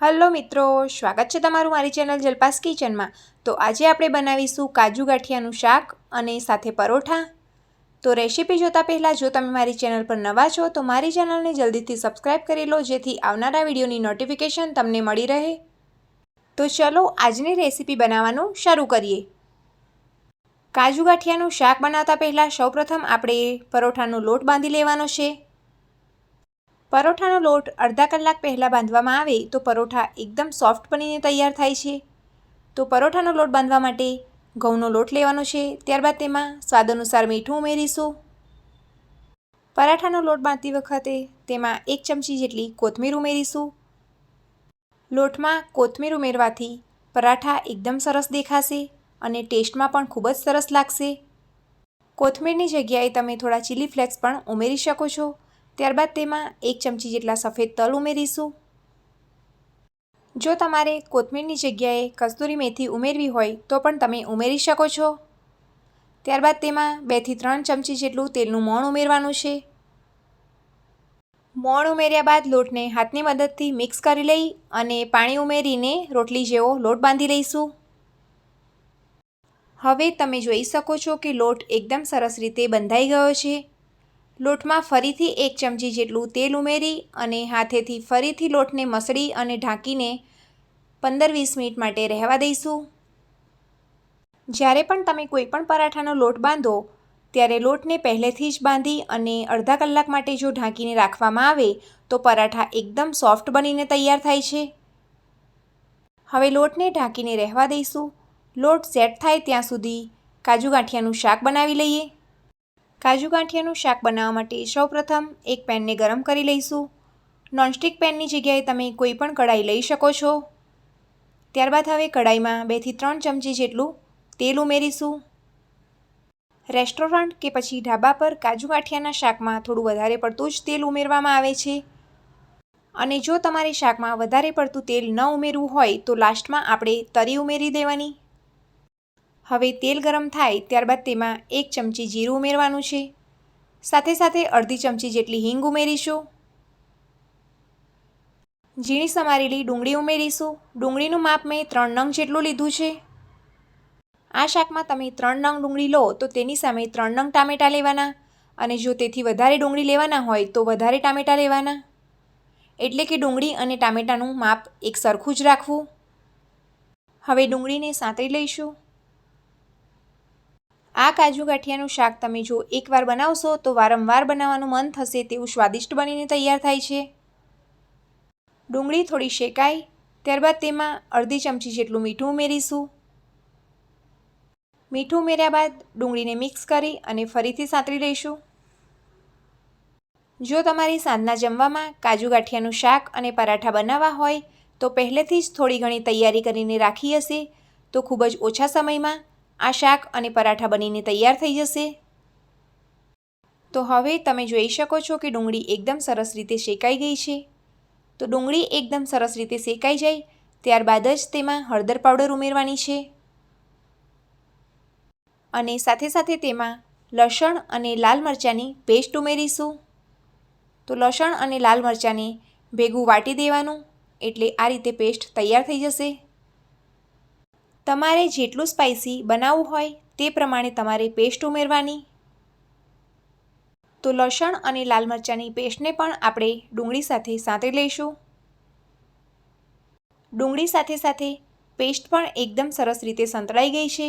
Hello મિત્રો, સ્વાગત છે તમારું મારી ચેનલ જલપાસ કિચનમાં. તો આજે આપણે બનાવીશું કાજુ ગાંઠિયાનું શાક અને સાથે પરોઠા. તો રેસીપી જોતાં પહેલાં, જો તમે મારી ચેનલ પર નવા છો, તો મારી ચેનલને જલ્દીથી સબસ્ક્રાઈબ કરી લો, જેથી આવનારા વિડીયોની નોટિફિકેશન તમને મળી રહે. તો ચલો, આજની રેસીપી બનાવવાનું શરૂ કરીએ. કાજુ ગાંઠિયાનું શાક બનાવતા પહેલાં, સૌપ્રથમ આપણે પરોઠાનો લોટ બાંધી લેવાનો છે. પરોઠાનો લોટ અડધા કલાક પહેલાં બાંધવામાં આવે તો પરોઠા એકદમ સોફ્ટ બનીને તૈયાર થાય છે. તો પરોઠાનો લોટ બાંધવા માટે ઘઉંનો લોટ લેવાનો છે. ત્યારબાદ તેમાં સ્વાદ અનુસાર મીઠું ઉમેરીશું. પરાઠાનો લોટ બાંધતી વખતે તેમાં એક ચમચી જેટલી કોથમીર ઉમેરીશું. લોટમાં કોથમીર ઉમેરવાથી પરાઠા એકદમ સરસ દેખાશે અને ટેસ્ટમાં પણ ખૂબ જ સરસ લાગશે. કોથમીરની જગ્યાએ તમે થોડા ચીલી ફ્લેક્સ પણ ઉમેરી શકો છો. ત્યારબાદ તેમાં એક ચમચી જેટલા સફેદ તલ ઉમેરીશું. જો તમારે કોથમીરની જગ્યાએ કસ્તુરી મેથી ઉમેરવી હોય, તો પણ તમે ઉમેરી શકો છો. ત્યારબાદ તેમાં બેથી ત્રણ ચમચી જેટલું તેલનું મોણ ઉમેરવાનું છે. મોણ ઉમેર્યા બાદ લોટને હાથની મદદથી મિક્સ કરી લઈ અને પાણી ઉમેરીને રોટલી જેવો લોટ બાંધી લઈશું. હવે તમે જોઈ શકો છો કે લોટ એકદમ સરસ રીતે બંધાઈ ગયો છે. લોટમાં ફરીથી એક ચમચી જેટલું તેલ ઉમેરી અને હાથેથી ફરીથી લોટને મસળી અને ઢાંકીને પંદર વીસ મિનિટ માટે રહેવા દઈશું. જ્યારે પણ તમે કોઈ પણ પરાઠાનો લોટ બાંધો, ત્યારે લોટને પહેલેથી જ બાંધી અને અડધા કલાક માટે જો ઢાંકીને રાખવામાં આવે, તો પરાઠા એકદમ સોફ્ટ બનીને તૈયાર થાય છે. હવે લોટને ઢાંકીને રહેવા દઈશું. લોટ સેટ થાય ત્યાં સુધી કાજુ ગાંઠિયાનું શાક બનાવી લઈએ. કાજુ ગાંઠિયાનું શાક બનાવવા માટે સૌપ્રથમ એક પેનને ગરમ કરી લઈશું. નોનસ્ટિક પેનની જગ્યાએ તમે કોઈ પણ કઢાઈ લઈ શકો છો. ત્યારબાદ હવે કઢાઈમાં બેથી ત્રણ ચમચી જેટલું તેલ ઉમેરીશું. રેસ્ટોરન્ટ કે પછી ઢાબા પર કાજુ ગાંઠિયાના શાકમાં થોડું વધારે પડતું જ તેલ ઉમેરવામાં આવે છે. અને જો તમારે શાકમાં વધારે પડતું તેલ ન ઉમેરવું હોય તો લાસ્ટમાં આપણે તરી ઉમેરી દેવાની. હવે તેલ ગરમ થાય ત્યારબાદ તેમાં એક ચમચી જીરું ઉમેરવાનું છે. સાથે સાથે અડધી ચમચી જેટલી હિંગ ઉમેરીશું. ઝીણી સમારેલી ડુંગળી ઉમેરીશું. ડુંગળીનું માપ મેં ત્રણ નંગ જેટલું લીધું છે. આ શાકમાં તમે ત્રણ નંગ ડુંગળી લો તો તેની સામે ત્રણ નંગ ટામેટાં લેવાના અને જો તેથી વધારે ડુંગળી લેવાના હોય તો વધારે ટામેટાં લેવાના. એટલે કે ડુંગળી અને ટામેટાનું માપ એક સરખું જ રાખવું. હવે ડુંગળીને સાંતળી લઈશું. આ કાજુ ગાંઠિયાનું શાક તમે જો એકવાર બનાવશો તો વારંવાર બનાવવાનું મન થશે તેવું સ્વાદિષ્ટ બનીને તૈયાર થાય છે. ડુંગળી થોડી શેકાય ત્યારબાદ તેમાં અડધી ચમચી જેટલું મીઠું ઉમેરીશું. મીઠું ઉમેર્યા બાદ ડુંગળીને મિક્સ કરી અને ફરીથી સાંતળી લઈશું. જો તમારી સાંજના જમવામાં કાજુ ગાંઠિયાનું શાક અને પરાઠા બનાવવા હોય, તો પહેલેથી જ થોડી ઘણી તૈયારી કરીને રાખી હશે. તો ખૂબ જ ઓછા સમયમાં આ શાક અને પરાઠા બનીને તૈયાર થઈ જશે. તો હવે તમે જોઈ શકો છો કે ડુંગળી એકદમ સરસ રીતે શેકાઈ ગઈ છે. તો ડુંગળી એકદમ સરસ રીતે શેકાઈ જાય, ત્યારબાદ જ તેમાં હળદર પાવડર ઉમેરવાની છે. અને સાથે સાથે તેમાં લસણ અને લાલ મરચાંની પેસ્ટ ઉમેરીશું. તો લસણ અને લાલ મરચાંને ભેગું વાટી દેવાનું, એટલે આ રીતે પેસ્ટ તૈયાર થઈ જશે. તમારે જેટલું સ્પાઇસી બનાવવું હોય તે પ્રમાણે તમારે પેસ્ટ ઉમેરવાની. તો લસણ અને લાલ મરચાંની પેસ્ટને પણ આપણે ડુંગળી સાથે સાંતળી લઈશું. ડુંગળી સાથે સાથે પેસ્ટ પણ એકદમ સરસ રીતે સંતળાઈ ગઈ છે.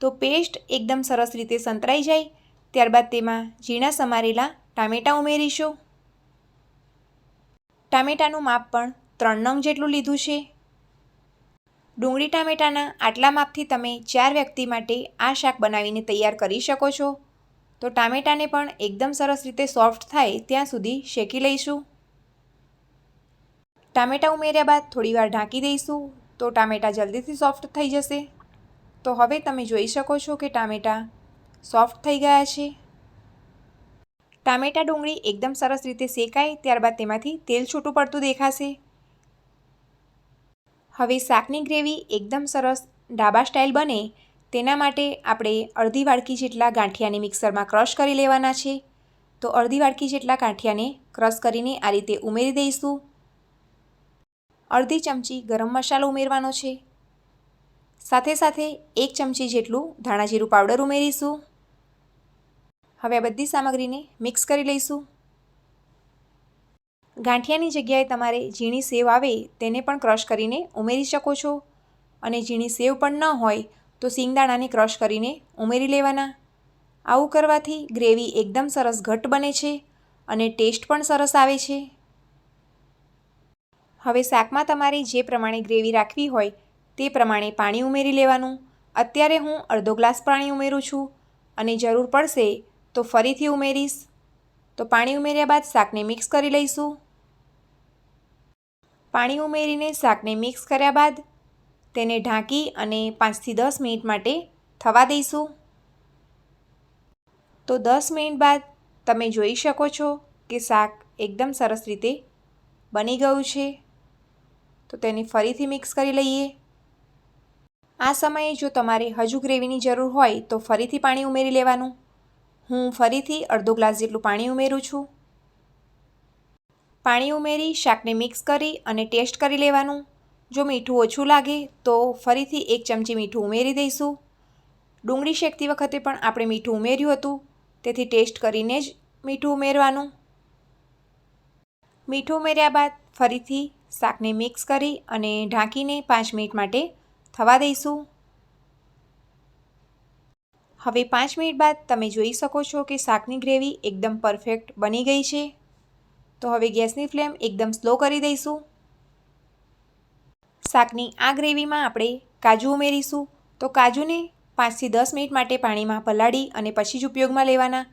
તો પેસ્ટ એકદમ સરસ રીતે સંતળાઈ જાય, ત્યારબાદ તેમાં ઝીણા સમારેલા ટામેટાં ઉમેરીશું. ટામેટાનું માપ પણ ત્રણ નંગ જેટલું લીધું છે. ડુંગળી ટામેટાના આટલા માપથી તમે ચાર વ્યક્તિ માટે આ શાક બનાવીને તૈયાર કરી શકો છો. તો ટામેટાને પણ એકદમ સરસ રીતે સોફ્ટ થાય ત્યાં સુધી શેકી લઈશું. ટામેટાં ઉમેર્યા બાદ થોડીવાર ઢાંકી દઈશું. તો ટામેટાં જલ્દીથી સોફ્ટ થઈ જશે. તો હવે તમે જોઈ શકો છો કે ટામેટાં સોફ્ટ થઈ ગયા છે. ટામેટાં ડુંગળી એકદમ સરસ રીતે શેકાય, ત્યારબાદ તેમાંથી તેલ છૂટું પડતું દેખાશે. હવે શાકની ગ્રેવી એકદમ સરસ ડાબા સ્ટાઇલ બને, તેના માટે આપણે અડધી વાડકી જેટલા ગાંઠિયાને મિક્સરમાં ક્રશ કરી લેવાના છે. તો અડધી વાડકી જેટલા ગાંઠિયાને ક્રશ કરીને આ રીતે ઉમેરી દઈશું. અડધી ચમચી ગરમ મસાલો ઉમેરવાનો છે. સાથે સાથે એક ચમચી જેટલું ધાણાજીરું પાવડર ઉમેરીશું. હવે આ બધી સામગ્રીને મિક્સ કરી લઈશું. ગાંઠિયાની જગ્યાએ તમારે ઝીણી સેવ આવે તેને પણ ક્રશ કરીને ઉમેરી શકો છો. અને ઝીણી સેવ પણ ન હોય તો સિંગદાણાને ક્રશ કરીને ઉમેરી લેવાના. આવું કરવાથી ગ્રેવી એકદમ સરસ ઘટ્ટ બને છે અને ટેસ્ટ પણ સરસ આવે છે. હવે શાકમાં તમારે જે પ્રમાણે ગ્રેવી રાખવી હોય તે પ્રમાણે પાણી ઉમેરી લેવાનું. અત્યારે હું અડધો ગ્લાસ પાણી ઉમેરું છું અને જરૂર પડશે તો ફરીથી ઉમેરીશ. તો પાણી ઉમેર્યા બાદ શાકને મિક્સ કરી લઈશું. પાણી ઉમેરીને શાકને મિક્સ કર્યા બાદ તેને ઢાંકી અને પાંચથી દસ મિનિટ માટે થવા દઈશું. તો દસ મિનિટ બાદ તમે જોઈ શકો છો કે શાક એકદમ સરસ રીતે બની ગયું છે. તો તેને ફરીથી મિક્સ કરી લઈએ. આ સમયે જો તમારે હજુ ગ્રેવીની જરૂર હોય તો ફરીથી પાણી ઉમેરી લેવાનું. હું ફરીથી અડધો ગ્લાસ જેટલું પાણી ઉમેરું છું. પાણી ઉમેરી શાકને મિક્સ કરી અને ટેસ્ટ કરી લેવાનું. જો મીઠું ઓછું લાગે તો ફરીથી એક ચમચી મીઠું ઉમેરી દઈશું. ડુંગળી શેકતી વખતે પણ આપણે મીઠું ઉમેર્યું હતું, તેથી ટેસ્ટ કરીને જ મીઠું ઉમેરવાનું. મીઠું ઉમેર્યા બાદ ફરીથી શાકને મિક્સ કરી અને ઢાંકીને પાંચ મિનિટ માટે થવા દઈશું. હવે પાંચ મિનિટ બાદ તમે જોઈ શકો છો કે શાકની ગ્રેવી એકદમ પરફેક્ટ બની ગઈ છે. તો હવે ગેસની ફ્લેમ એકદમ સ્લો કરી દઈશું. શાકની આ ગ્રેવીમાં આપણે કાજુ ઉમેરીશું. તો કાજુને પાંચથી દસ મિનિટ માટે પાણીમાં પલાળી અને પછી જ ઉપયોગમાં લેવાના.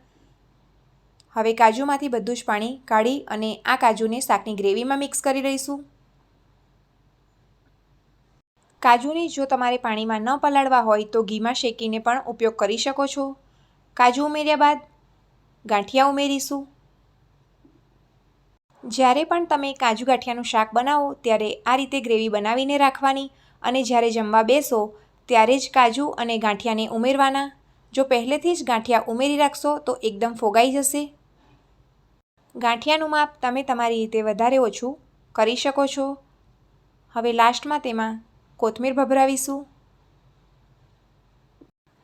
હવે કાજુમાંથી બધું જ પાણી કાઢી અને આ કાજુને શાકની ગ્રેવીમાં મિક્સ કરી દઈશું કાજુને જો તમારે પાણીમાં ન પલાળવા હોય તો ઘીમાં શેકીને પણ ઉપયોગ કરી શકો છો. કાજુ ઉમેર્યા બાદ ગાંઠિયા ઉમેરીશું. જ્યારે પણ તમે કાજુ ગાંઠિયાનું શાક બનાવો, ત્યારે આ રીતે ગ્રેવી બનાવીને રાખવાની અને જ્યારે જમવા બેસો, ત્યારે જ કાજુ અને ગાંઠિયાને ઉમેરવાના. જો પહેલેથી જ ગાંઠિયા ઉમેરી રાખશો, તો એકદમ ફોગાઈ જશે. ગાંઠિયાનું માપ તમે તમારી રીતે વધારે ઓછું કરી શકો છો. હવે લાસ્ટમાં તેમાં કોથમીર ભભરાવીશું?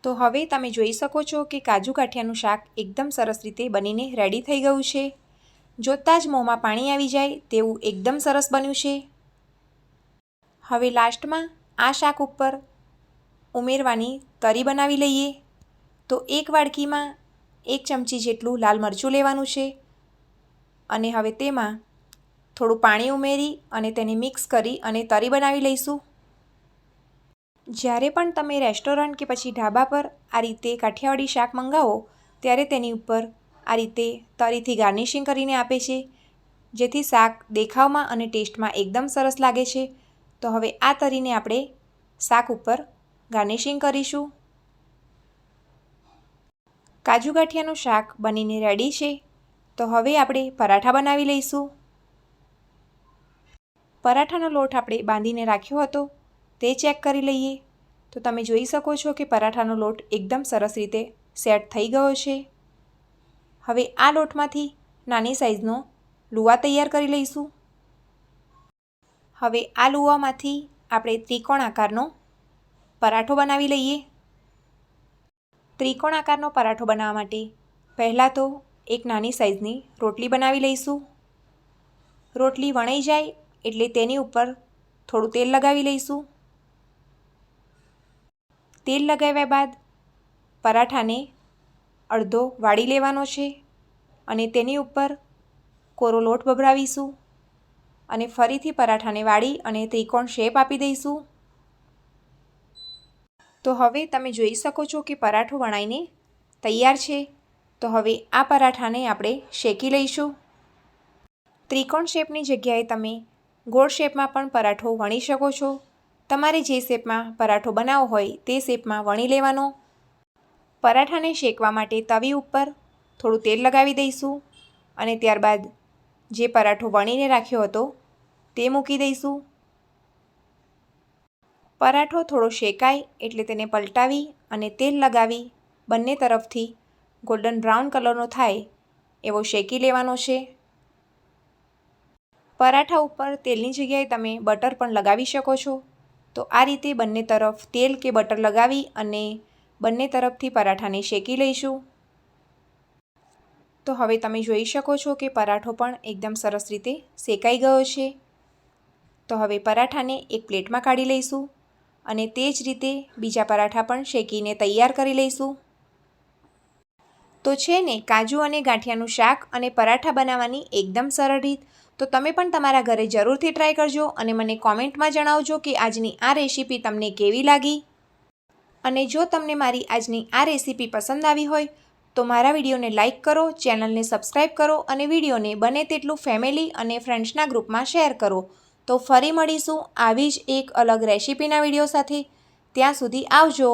તો હવે તમે જોઈ શકો છો કે કાજુ કાઠિયાનું શાક એકદમ સરસ રીતે બનીને રેડી થઈ ગયું છે. જોતાં જ મોંમાં પાણી આવી જાય તેવું એકદમ સરસ બન્યું છે. હવે લાસ્ટમાં આ શાક ઉપર ઉમેરવાની તરી બનાવી લઈએ. તો એક વાડકીમાં એક ચમચી જેટલું લાલ મરચું લેવાનું છે. અને હવે તેમાં થોડું પાણી ઉમેરી અને તેને મિક્સ કરી અને તરી બનાવી લઈશું. જ્યારે પણ તમે રેસ્ટોરન્ટ કે પછી ઢાબા પર આ રીતે કાઠિયાવાડી શાક મંગાવો, ત્યારે તેની ઉપર આ રીતે તરીથી ગાર્નિશિંગ કરીને આપે છે, જેથી શાક દેખાવમાં અને ટેસ્ટમાં એકદમ સરસ લાગે છે. તો હવે આ તરીને આપણે શાક ઉપર ગાર્નિશિંગ કરીશું. કાજુ ગાંઠિયાનું શાક બનીને રેડી છે. તો હવે આપણે પરાઠા બનાવી લઈશું. પરાઠાનો લોટ આપણે બાંધીને રાખ્યો હતો. તે ચેક કરી લઈએ. તો તમે જોઈ શકો છો કે પરાઠાનો લોટ એકદમ સરસ રીતે સેટ થઈ ગયો છે. હવે આ લોટમાંથી નાની સાઈઝનો લુવા તૈયાર કરી લઈશું. હવે આ લુવામાંથી આપણે ત્રિકોણ આકારનો પરાઠો બનાવી લઈએ. ત્રિકોણ આકારનો પરાઠો બનાવવા માટે પહેલાં તો એક નાની સાઈઝની રોટલી બનાવી લઈશું. રોટલી વણાઈ જાય એટલે તેની ઉપર થોડું તેલ લગાવી લઈશું. તેલ લગાવ્યા બાદ પરાઠાને અડધો વાળી લેવાનો છે અને તેની ઉપર કોરો લોટ ભભરાવીશું અને ફરીથી પરાઠાને વાળી અને ત્રિકોણ શેપ આપી દઈશું. તો હવે તમે જોઈ શકો છો કે પરાઠો વણાઈને તૈયાર છે. તો હવે આ પરાઠાને આપણે શેકી લઈશું. ત્રિકોણ શેપની જગ્યાએ તમે ગોળ શેપમાં પણ પરાઠો વણી શકો છો. તમારે જે શેપમાં પરાઠો બનાવવો હોય તે શેપમાં વણી લેવાનો. પરાઠાને શેકવા માટે તવી ઉપર થોડું તેલ લગાવી દઈશું અને ત્યારબાદ જે પરાઠો વણીને રાખ્યો હતો તે મૂકી દઈશું. પરાઠો થોડો શેકાય એટલે તેને પલટાવી અને તેલ લગાવી બંને તરફથી ગોલ્ડન બ્રાઉન કલરનો થાય એવો શેકી લેવાનો છે. પરાઠા ઉપર તેલની જગ્યાએ તમે બટર પણ લગાવી શકો છો. તો આ રીતે બંને તરફ તેલ કે બટર લગાવી અને બંને તરફથી પરાઠાને શેકી લઈશું. તો હવે તમે જોઈ શકો છો કે પરાઠો પણ એકદમ સરસ રીતે શેકાઈ ગયો છે. તો હવે પરાઠાને એક પ્લેટમાં કાઢી લઈશું અને તે જ રીતે બીજા પરાઠા પણ શેકીને તૈયાર કરી લઈશું. તો છે ને, કાજુ અને ગાંઠિયાનું શાક અને પરાઠા બનાવવાની એકદમ સરળ રીત. તો તમે પણ તમારા ઘરે જરૂરથી ટ્રાય કરજો અને મને કોમેન્ટમાં જણાવજો કે આજની આ રેસીપી તમને કેવી લાગી. અને જો તમને મારી આજની આ રેસીપી પસંદ આવી હોય, તો મારા વિડીયોને લાઇક કરો ચેનલને સબસ્ક્રાઈબ કરો અને વિડીયોને બને તેટલું ફેમિલી અને ફ્રેન્ડ્સના ગ્રુપમાં શેર કરો. તો ફરી મળીશું આવી જ એક અલગ રેસીપીના વીડિયો સાથે. ત્યાં સુધી આવજો.